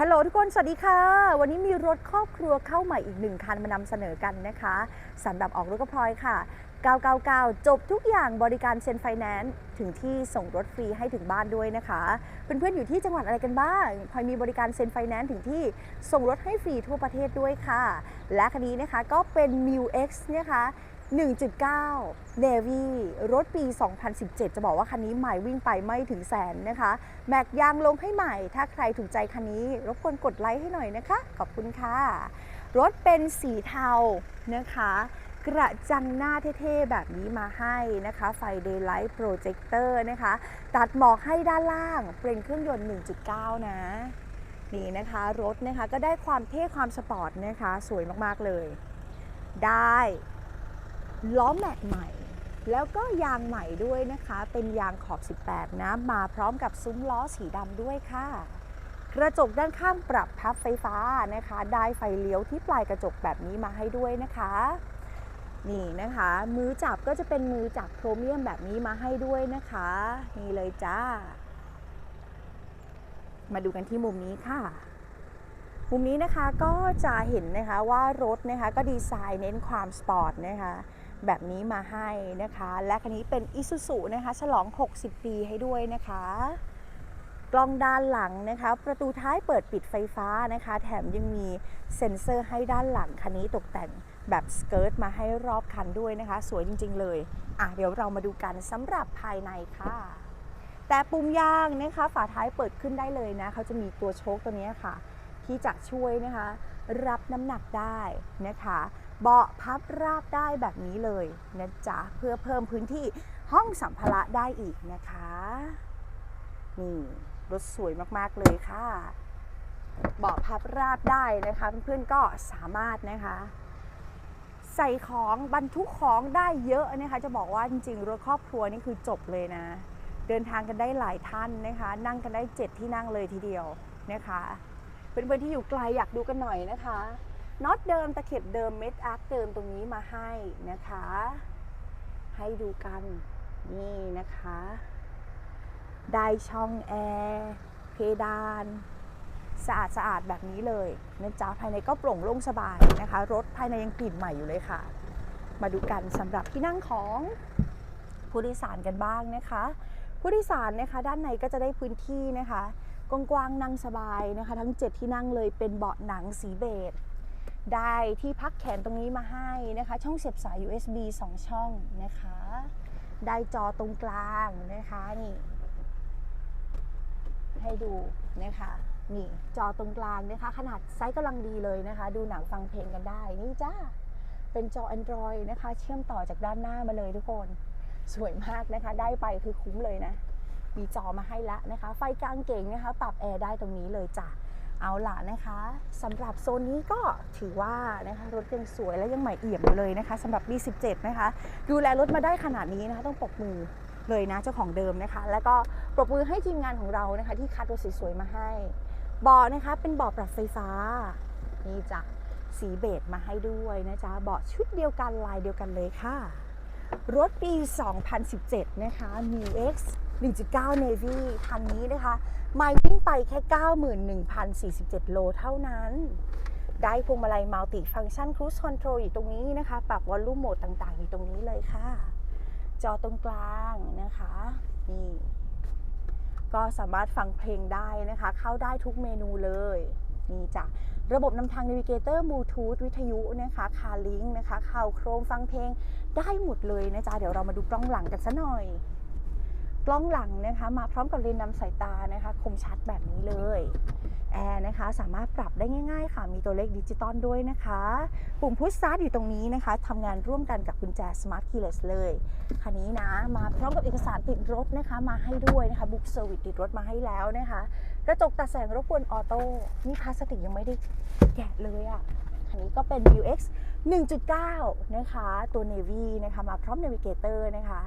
ฮัลโหลทุกคนสวัสดีค่ะ วันนี้มีรถครอบครัวเข้าใหม่อีกหนึ่งคันมานำเสนอกันนะคะสำหรับออกรถก็พลอยค่ะ 999 จบทุกอย่างบริการเซ็นไฟแนนซ์ถึงที่ส่งรถฟรีให้ถึงบ้านด้วยนะคะ เพื่อนๆอยู่ที่จังหวัดอะไรกันบ้างพลอยมีบริการเซ็นไฟแนนซ์ถึงที่ส่งรถให้ฟรีทั่วประเทศด้วยค่ะ และคันนี้นะคะก็เป็น m i u X นะคะ 1.9 Navy รถปี 2017 จะบอกว่าคันนี้ใหม่วิ่งไปไม่ถึงแสนนะคะ แม็กยางลงให้ใหม่ ถ้าใครถูกใจคันนี้ รบกวนกดไลค์ให้หน่อยนะคะ ขอบคุณค่ะ รถเป็นสีเทานะคะ กระจังหน้าเท่ๆ แบบนี้มาให้นะคะ ไฟ Daylight Projector นะคะ ตัดหมอกให้ด้านล่าง เป็นเครื่องยนต์ 1.9 นะนี่นะคะรถนะคะก็ได้ความเท่ความสปอร์ตนะคะ สวยมากๆเลย ได้ ล้อแม็กใหม่ แล้วก็ยางใหม่ด้วยนะคะ เป็นยางขอบ 18 นะ มาพร้อมกับซุ้มล้อสีดำด้วยค่ะ กระจกด้านข้างปรับพับไฟฟ้านะคะ ได้ไฟเลี้ยวที่ปลายกระจกแบบนี้มาให้ด้วยนะคะ นี่นะคะ มือจับก็จะเป็นมือจับโครเมียมแบบนี้มาให้ด้วยนะคะ นี่เลยจ้า มาดูกันที่มุมนี้ค่ะมุมนี้นะคะก็จะเห็นนะคะว่ารถนะคะก็ดีไซน์เน้นความสปอร์ตนะคะ แบบนี้มาให้นะคะ และคันนี้เป็น i s u z u นะคะ ฉลอง 60 ปีให้ด้วยนะคะ กล้องด้านหลังนะคะ ประตูท้ายเปิดปิดไฟฟ้านะคะ แถมยังมีเซ็นเซอร์ให้ด้านหลังคันนี้ตกแต่งแบบสเกิร์ตมาให้รอบคันด้วยนะคะ สวยจริง ๆ เลย อะเดี๋ยวเรามาดูกันสำหรับภายในค่ะ แต่ปุ่มยางนะคะ ฝาท้ายเปิดขึ้นได้เลยนะเขาจะมีตัวโชคตัวนี้ค่ะ ที่จะช่วยนะคะ รับน้ำหนักได้นะคะเบาะพับราบได้แบบนี้เลยนะจ๊ะเพื่อเพิ่มพื้นที่ห้องสัมภาระได้อีกนะคะ นี่รถสวยมากๆเลยค่ะเบาะพับราบได้นะคะเพื่อนๆก็สามารถนะคะ ใส่ของบรรทุกของได้เยอะนะคะ จะบอกว่าจริงๆรถครอบครัวนี่คือจบเลยนะ เดินทางกันได้หลายท่านนะคะ นั่งกันได้เจ็ดที่นั่งเลยทีเดียวนะคะ เพื่อนที่อยู่ไกลอยากดูกันหน่อยนะคะน็อตเดิมตะเข็บเดิมเม็ดอาร์คเดิมตรงนี้มาให้นะคะ ให้ดูกันนี่นะคะ ได้ช่องแอร์เพดานสะอาดสะอาดแบบนี้เลยนะจ๊ะภายในก็โปร่งโล่งสบายนะคะ รถภายในยังกลิ่นใหม่อยู่เลยค่ะ มาดูกันสำหรับที่นั่งของผู้โดยสารกันบ้างนะคะ ผู้โดยสารนะคะ ด้านในก็จะได้พื้นที่นะคะ กว้างๆนั่งสบายนะคะ ทั้ง 7 ที่นั่งเลยเป็นเบาะหนังสีเบจได้ที่พักแขนตรงนี้มาให้นะคะ ช่องเสียบสาย USB 2 ช่องนะคะ ได้จอตรงกลางนะคะนี่ให้ดูนะคะนี่จอตรงกลางนะคะ ขนาดไซส์กำลังดีเลยนะคะ ดูหนังฟังเพลงกันได้ นี่จ้าเป็นจอ Android นะคะ เชื่อมต่อจากด้านหน้ามาเลยทุกคน สวยมากนะคะ ได้ไปคือคุ้มเลยนะ มีจอมาให้ละนะคะ ไฟกลางเก่งนะคะ ปรับแอร์ได้ตรงนี้เลยจ้ะเอาล่ะนะคะสำหรับโซนนี้ก็ถือว่านะคะรถยังสวยและยังใหม่เอี่ยมอยู่เลยนะคะสำหรับ B17 นะคะ ดูแลรถมาได้ขนาดนี้นะคะ ต้องปรบมือเลยนะเจ้าของเดิมนะคะ แล้วก็ปรบมือให้ทีมงานของเรานะคะ ที่คัดรถสวยๆมาให้เบาะนะคะเป็นเบาะปรับไฟฟ้า นี่จ้ะสีเบจมาให้ด้วยนะจ๊ะเบาะชุดเดียวกันลายเดียวกันเลยค่ะ รถปี 2017 นะคะ m u X 1.9 Navy คันนี้นะคะไม่วิ่งไปแค่ 91,047 โลเท่านั้น ได้พวงมาลัยมัลติฟัง c t ชันครู e คอนโทรลอยู่ตรงนี้นะคะ ปรับวอลลุ่มโหมดต่างๆ อยู่ตรงนี้เลยค่ะ จอตรงกลางนะคะ นี่ ก็สามารถฟังเพลงได้นะคะ เข้าได้ทุกเมนูเลย นี่จ้ะระบบนำทาง Navigator Bluetooth วิทยุนะคะ Car Link นะคะข่าวโครมฟังเพลงได้หมดเลยนะจ๊ะ เดี๋ยวเรามาดูกล้องหลังกันซะหน่อย กล้องหลังนะคะมาพร้อมกับเลนส์นำสายตานะคะคมชัดแบบนี้เลยแอร์นะคะสามารถปรับได้ง่าย ๆ ค่ะมีตัวเลขดิจิตอลด้วยนะคะ ปุ่มพุชสตาร์ทอยู่ตรงนี้นะคะทำงานร่วมกันกับกุญแจ Smart Keyless เลยคันนี้นะมาพร้อมกับเอกสารติดรถนะคะมาให้ด้วยนะคะบุ๊กเซอร์วิสติดรถมาให้แล้วนะคะ กระจกตัดแสงรบกวนออโต้นี่พลาสติกยังไม่ได้แกะเลยอะ่ะคันนี้ก็เป็น UX 1.9 นะคะ ตัว Navy นะคะมาพร้อม Navigator นะคะ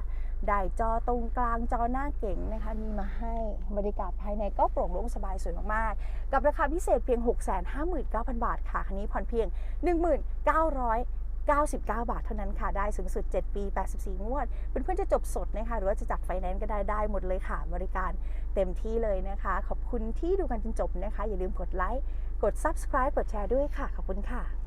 ได้จอตรงกลางจอหน้าเก๋งนะคะมีมาให้บรรยากาศภายในก็โปร่งโล่งสบายสวยมากๆ กับราคาพิเศษเพียง 659,000 บาทค่ะคันนี้ผ่อนเพียง 19,990 99 บาทเท่านั้นค่ะ ได้สูงสุด 7 ปี 84 งวด เพื่อนๆจะจบสดนะคะ หรือว่าจะจัดไฟแนนซ์ก็ได้ ได้หมดเลยค่ะ บริการเต็มที่เลยนะคะ ขอบคุณที่ดูกันจนจบนะคะ อย่าลืมกดไลค์ กด subscribe กดแชร์ด้วยค่ะ ขอบคุณค่ะ